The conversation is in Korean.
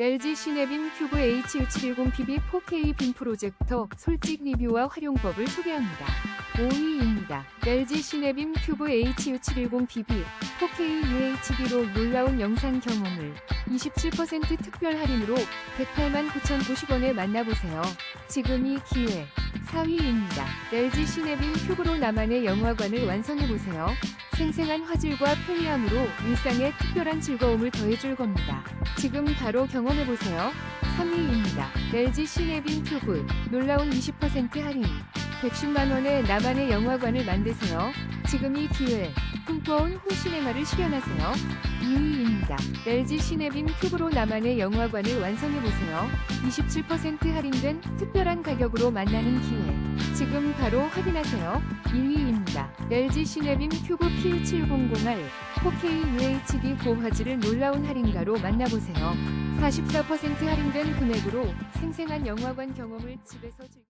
LG 시네빔 큐브 HU710PB 4K 빔 프로젝터 솔직 리뷰와 활용법을 소개합니다. 5위입니다. LG 시네빔 큐브 HU710PB 4K UHD로 놀라운 영상 경험을 27% 특별 할인으로 108만 9,090원에 만나보세요. 지금이 기회. 4위입니다. LG 시네빔 큐브로 나만의 영화관을 완성해보세요. 생생한 화질과 편리함으로 일상에 특별한 즐거움을 더해줄 겁니다. 지금 바로 경험해보세요. 3위입니다. LG 시네빔 큐브 놀라운 20% 할인 110만원에 나만의 영화관을 만드세요. 지금 이 기회. 꿈꿔온 홈시네마를 실현하세요. 2위입니다. LG 시네빔 큐브로 나만의 영화관을 완성해보세요. 27% 할인된 특별한 가격으로 만나는 기회. 지금 바로 확인하세요. 1위입니다. LG 시네빔 큐브 P700R 4K UHD 고화질을 놀라운 할인가로 만나보세요. 44% 할인된 금액으로 생생한 영화관 경험을 집에서 즐